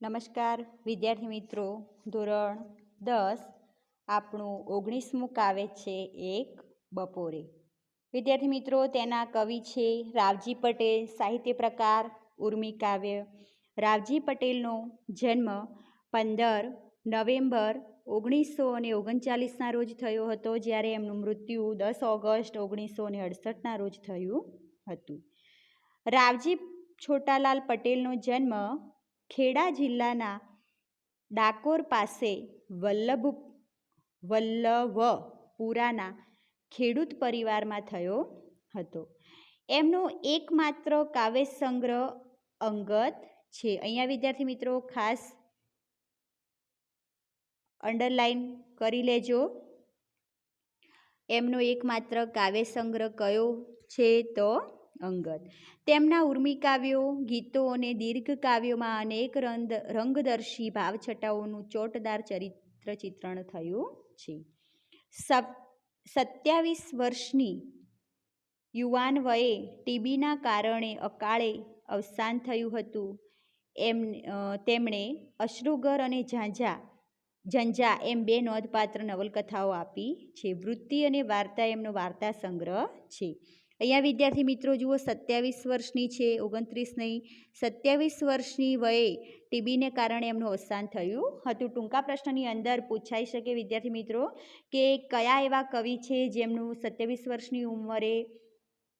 નમસ્કાર, વિદ્યાર્થી મિત્રો. ધોરણ દસ, આપણું ઓગણીસમું કાવ્ય છે એક બપોરે. વિદ્યાર્થી મિત્રો, તેના કવિ છે રાવજી પટેલ, સાહિત્ય પ્રકાર, ઉર્મી કાવ્ય. રાવજી પટેલનો જન્મ પંદર નવેમ્બર ઓગણીસો અને ઓગણચાલીસના રોજ થયો હતો, જ્યારે એમનું મૃત્યુ દસ ઓગસ્ટ ઓગણીસો અને અડસઠના રોજ થયું હતું. રાવજી છોટાલાલ પટેલનો જન્મ ખેડા જિલ્લાના ડાકોર પાસે વલ્લભ વલ્લવપુરાના ખેડૂત પરિવારમાં થયો હતો. એમનો એકમાત્ર કાવ્ય સંગ્રહ અંગત છે. અહીંયા વિદ્યાર્થી મિત્રો ખાસ અંડરલાઈન કરી લેજો. એમનો એકમાત્ર કાવ્ય સંગ્રહ કયો છે તો અંગત. તેમના ઉર્મિકાવ્યો ગીતો અને દીર્ઘ કાવ્યોમાં અનેક રંગ રંગદર્શી ભાવછટાઓનું ચોટદાર ચરિત્ર ચિત્રણ થયું છે. સત્યાવીસ વર્ષની યુવાન વયે ટીબીના કારણે અકાળે અવસાન થયું હતું. એમ તેમણે અશ્રુગર અને ઝાંઝા, ઝંઝા એમ બે નોંધપાત્ર નવલકથાઓ આપી છે. વૃત્તિ અને વાર્તા એમનો વાર્તા સંગ્રહ છે. અહીંયા વિદ્યાર્થી મિત્રો, જુઓ સત્યાવીસ વર્ષની છે, ઓગણત્રીસ નહીં, સત્યાવીસ વર્ષની વયે ટીબીને કારણે એમનું અવસાન થયું હતું. ટૂંકા પ્રશ્નની અંદર પૂછાઈ શકે વિદ્યાર્થી મિત્રો કે કયા એવા કવિ છે જેમનું સત્યાવીસ વર્ષની ઉંમરે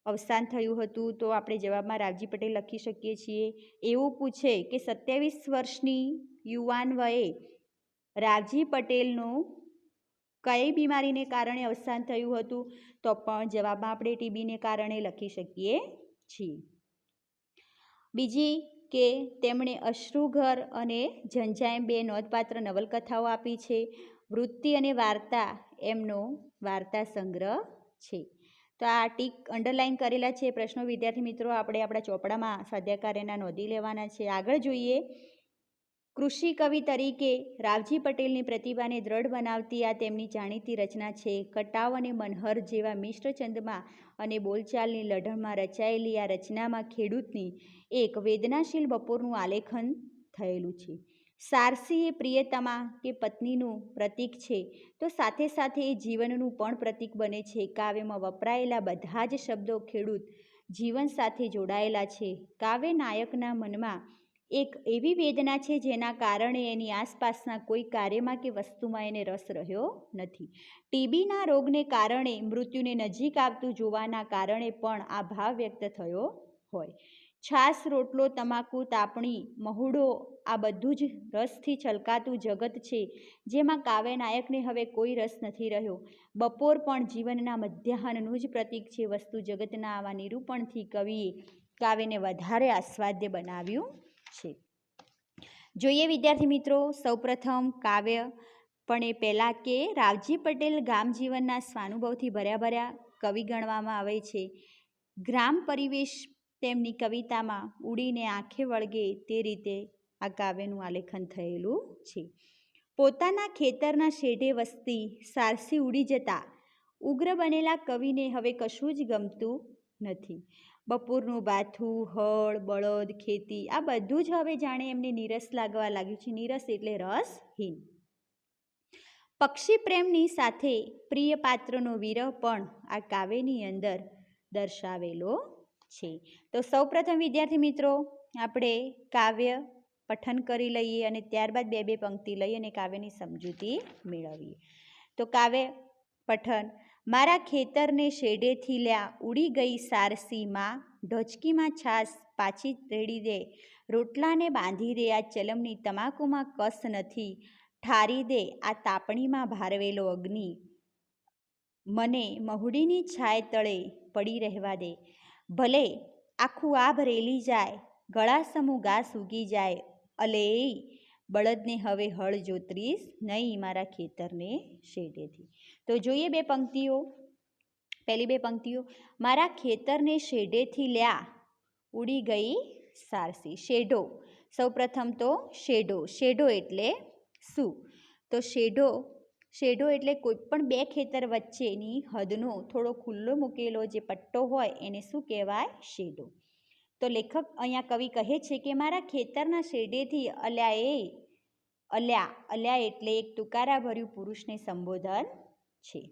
અવસાન થયું હતું? તો આપણે જવાબમાં રાવજી પટેલ લખી શકીએ છીએ. એવું પૂછે કે સત્યાવીસ વર્ષની યુવાન વયે રાવજી પટેલનું કઈ બીમારીને કારણે અવસાન થયું હતું? તો પણ જવાબમાં આપણે ટીબીને કારણે લખી શકીએ છીએ. બીજી કે તેમણે અશ્રુઘર અને ઝંઝાએમ બે નોંધપાત્ર નવલકથાઓ આપી છે. વૃત્તિ અને વાર્તા એમનો વાર્તા સંગ્રહ છે. તો આ ટીક અંડરલાઇન કરેલા છે પ્રશ્નો વિદ્યાર્થી મિત્રો. આપણે આપણા ચોપડામાં સ્વાધ્યાકાર્યના નોંધી લેવાના છે. આગળ જોઈએ કૃષિ કવિ તરીકે રાવજી પટેલની પ્રતિભાને દ્રઢ બનાવતી આ તેમની જાણીતી રચના છે, કટાવ અને મનહર જેવા મિશ્ર છંદમાં અને બોલચાલની લઢણમાં રચાયેલી આ રચનામાં ખેડૂતની એક વેદનાશીલ બપોરનું આલેખન થયેલું છે. સારસી એ પ્રિયતમા કે પત્નીનું પ્રતીક છે, તો સાથે સાથે એ જીવનનું પણ પ્રતીક બને છે. કાવ્યમાં વપરાયેલા બધા જ શબ્દો ખેડૂત જીવન સાથે જોડાયેલા છે. કાવ્ય નાયકના મનમાં એક એવી વેદના છે જેના કારણે એની આસપાસના કોઈ કાર્યમાં કે વસ્તુમાં એને રસ રહ્યો નથી. ટીબીના રોગને કારણે મૃત્યુને નજીક આવતું જોવાના કારણે પણ આ ભાવ વ્યક્ત થયો હોય. છાસ, રોટલો, તમાકુ, તાપણી, મહુડો આ બધું જ રસથી છલકાતું જગત છે જેમાં કાવ્ય નાયકને હવે કોઈ રસ નથી રહ્યો. બપોર પણ જીવનના મધ્યાહનનું જ પ્રતીક છે વસ્તુ જગતના આવા નિરૂપણથી કવિએ કાવ્યને વધારે આસ્વાદ્ય બનાવ્યું છે. જોઈએ વિદ્યાર્થી મિત્રો, સૌપ્રથમ કાવ્ય, પણ એ પહેલાં કે રાવજી પટેલ ગામ જીવનના સ્વાનુભવથી ભર્યા ભર્યા કવિ ગણવામાં આવે છે. ગ્રામ પરિવેશ તેમની કવિતામાં ઉડીને આંખે વળગે તે રીતે આ કાવ્યનું આલેખન થયેલું છે. પોતાના ખેતરના શેઢે વસતી સારસી ઉડી જતા, ઉગ્ર બનેલા કવિને હવે કશું જ ગમતું નથી. બપોરનું બાથું, હળ, બળદ, ખેતી, આ બધું જ હવે જાણે એમને નીરસ લાગવા લાગ્યું છે. નીરસ એટલે રસહીન. પક્ષી પ્રેમની સાથે પ્રિય પાત્રનો વિરહ પણ આ કાવ્યની અંદર દર્શાવેલો છે. તો સૌપ્રથમ વિદ્યાર્થી મિત્રો, આપણે કાવ્ય પઠન કરી લઈએ અને ત્યારબાદ બે બે પંક્તિ લઈ અને કાવ્યની સમજૂતી મેળવીએ. તો કાવ્ય પઠન મારા ખેતરને શેડેથી લ્યા ઉડી ગઈ સારસીમાં, ઢોચકીમાં છાસ પાછી રેડી દે, રોટલાને બાંધી દે, આ ચલમની તમાકુમાં કસ નથી, ઠારી દે, આ તાપણીમાં ભારવેલો અગ્નિ. મને મહુડીની છાય તળે પડી રહેવા દે. ભલે આખું આભ રેલી જાય ગળા સમૂહ ઘાસ ઉગી જાય અલે બળદને હવે હળ જોતરીશ, નહીં મારા ખેતરને શેઢેથી તો જોઈએ બે પંક્તિઓ. પહેલી બે પંક્તિઓ. મારા ખેતરને શેઢેથી લ્યા, ઉડી ગઈ સારસી. શેઢો. સૌપ્રથમ તો શેઢો. શેઢો એટલે શું? તો શેઢો શેઢો એટલે કોઈ પણ બે ખેતર વચ્ચેની હદનો થોડો ખુલ્લો મૂકેલો જે પટ્ટો હોય એને શું કહેવાય? શેઢો. તો લેખક અહીંયા કવિ કહે છે કે, મારા ખેતરના શેરડેથી અલ્યા એ અલ્યા અલ્યા એટલે એક તુકારા ભર્યું પુરુષને સંબોધન છે.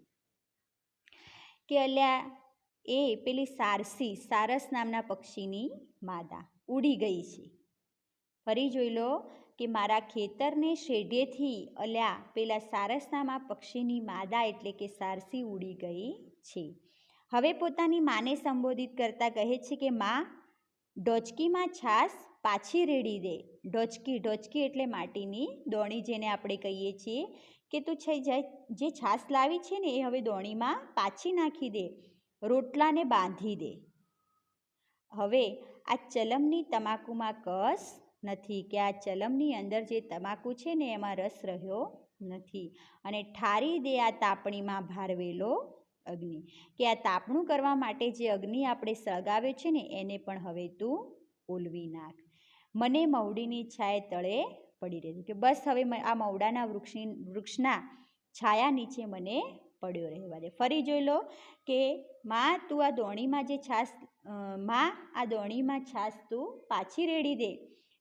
કે અલ્યા એ પેલી સારસી, સારસ નામના પક્ષીની માદા ઉડી ગઈ છે. ફરી જોઈ લો કે મારા ખેતરને શેઢેથી અલ્યા પેલા સારસ નામા પક્ષીની માદા એટલે કે સારસી ઉડી ગઈ છે. હવે પોતાની માને સંબોધિત કરતા કહે છે કે, માં ડોચકીમાં છાશ પાછી રેડી દે. ઢોચકી ઢોચકી એટલે માટીની દોણી જેને આપણે કહીએ છીએ કે તું છે જે છાશ લાવી છે ને એ હવે દોણીમાં પાછી નાખી દે, રોટલાને બાંધી દે. હવે આ ચલમની તમાકુમાં કસ નથી કે આ ચલમની અંદર જે તમાકુ છે ને એમાં રસ રહ્યો નથી. અને ઠારી દે આ તાપણીમાં ભારવેલો અગ્નિ. કે આ તાપણું કરવા માટે જે અગ્નિ આપણે સળગાવ્યો છે ને, એને પણ હવે તું ઓલવી નાખ. મને મવડીની છાય તળે પડી રહેતી. કે બસ હવે આ મવડાના વૃક્ષની, વૃક્ષના છાયા નીચે મને પડ્યો રહેવા દે. ફરી જોઈ લો કે માં, તું આ દોણીમાં જે છાશમાં, આ દોણીમાં છાશ તું પાછી રેડી દે.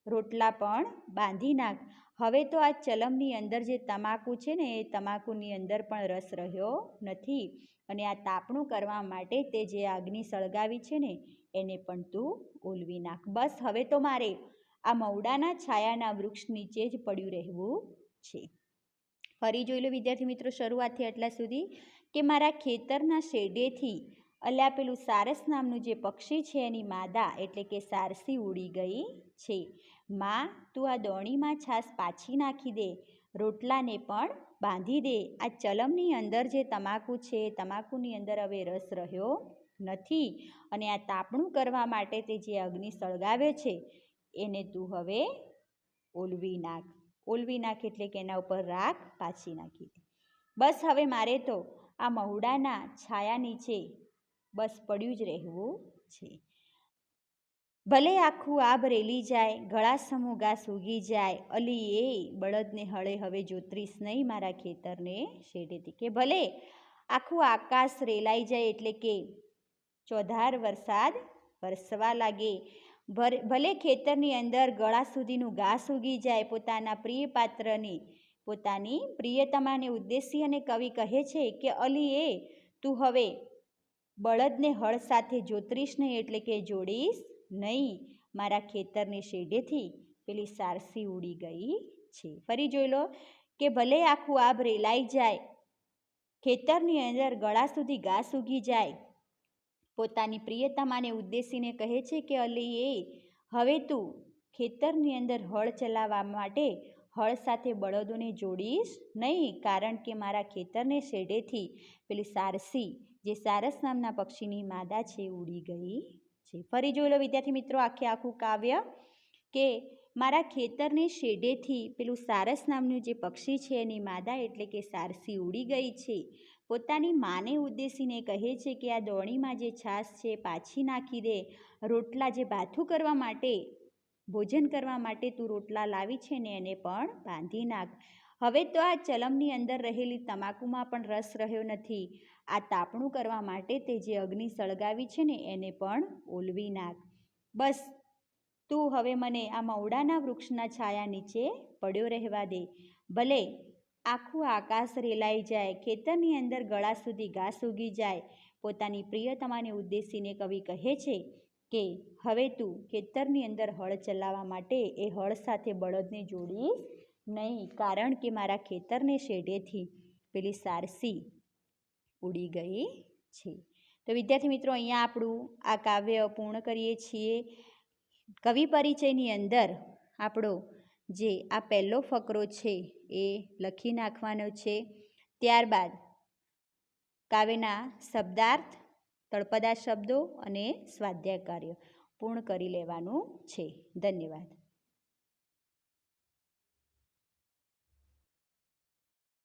રોટલા પણ બાંધી નાખ. હવે તો આ ચલમની અંદર જે તમાકુ છે ને, એ તમાકુની અંદર પણ રસ રહ્યો નથી. અને આ તાપણું કરવા માટે તે જે અગ્નિ સળગાવી છે ને, એને પણ તું ઓલવી નાખ. બસ, હવે તો મારે આ મવડાના છાયાના વૃક્ષ નીચે જ પડ્યું રહેવું છે. ફરી જોઈ લો વિદ્યાર્થી મિત્રો, શરૂઆતથી આટલા સુધી કે મારા ખેતરના શેડેથી અલ્યા પેલું સારસ નામનું જે પક્ષી છે એની માદા એટલે કે સારસી ઉડી ગઈ છે. માં, તું આ દોણીમાં છાશ પાછી નાખી દે. રોટલાને પણ બાંધી દે. આ ચલમની અંદર જે તમાકુ છે, તમાકુની અંદર હવે રસ રહ્યો નથી અને આ તાપણું કરવા માટે તે જે અગ્નિ સળગાવે છે, એને તું હવે ઓલવી નાખ. ઓલવી નાખ એટલે કે એના ઉપર રાખ પાછી નાખી દે. બસ હવે મારે તો આ મહુડાના છાયા નીચે બસ પડ્યું જ રહેવું છે. ભલે આખું આબ રેલી જાય, ગળા સમૂહ ઘાસ ઉગી જાય, અલી એ બળદને હળે હવે જોતરીશ નહીં મારા ખેતરને શેઢેથી કે ભલે આખું આકાશ રેલાઈ જાય એટલે કે ચોધાર વરસાદ વરસવા લાગે. ભલે ખેતરની અંદર ગળા સુધીનું ઘાસ ઉગી જાય, પોતાના પ્રિય પાત્રની, પોતાની પ્રિયતમાને ઉદ્દેશી અને કવિ કહે છે કે, અલી એ, તું હવે બળદને હળ સાથે જોતરીશ નહીં એટલે કે જોડીશ નહીં, મારા ખેતરની શેડેથી પેલી સારસી ઉડી ગઈ છે. ફરી જોઈ લો કે ભલે આખું આબ રેલાઈ જાય, ખેતરની અંદર ગળા સુધી ઘાસ ઉગી જાય. પોતાની પ્રિયતમાને ઉદ્દેશીને કહે છે કે અલી એ હવે તું ખેતરની અંદર હળ ચલાવવા માટે હળ સાથે બળદોને જોડીશ નહીં, કારણ કે મારા ખેતરને શેડેથી પેલી સારસી, જે સારસ નામના પક્ષીની માદા છે, ઉડી ગઈ છે. ફરી જોઈ લો વિદ્યાર્થી મિત્રો આખે આખું કાવ્ય કે મારા ખેતરની શેડેથી પેલું સારસ નામનું જે પક્ષી છે એની માદા એટલે કે સારસી ઉડી ગઈ છે. પોતાની માને ઉદ્દેશીને કહે છે કે આ દોણીમાં જે છાશ છે પાછી નાખી દે. રોટલા જે ભાથું કરવા માટે, ભોજન કરવા માટે તું રોટલા લાવી છે ને એને પણ બાંધી નાખ. હવે તો આ ચલમની અંદર રહેલી તમાકુમાં પણ રસ રહ્યો નથી. આ તાપણું કરવા માટે તે જે અગ્નિ સળગાવી છે ને, એને પણ ઓલવી નાખ. બસ, તું હવે મને આ મવડાના વૃક્ષના છાયા નીચે પડ્યો રહેવા દે. ભલે, આખું આકાશ રેલાઈ જાય, ખેતરની અંદર ગળા સુધી ઘાસ ઉગી જાય. પોતાની પ્રિયતમાને ઉદ્દેશીને કવિ કહે છે કે, હવે તું ખેતરની અંદર હળ ચલાવવા માટે એ હળ સાથે બળદને જોડીશ નહીં, કારણ કે મારા ખેતરને શેઢેથી પેલી સારસી ઉડી ગઈ છે. તો વિદ્યાર્થી મિત્રો, અહીંયા આપણું આ કાવ્ય પૂર્ણ કરીએ છીએ. કવિ પરિચયની અંદર આપણો જે આ પહેલો ફકરો છે એ લખી નાખવાનો છે. ત્યારબાદ કાવ્યના શબ્દાર્થ, તળપદા શબ્દો અને સ્વાધ્યાય કાર્ય પૂર્ણ કરી લેવાનું છે. ધન્યવાદ.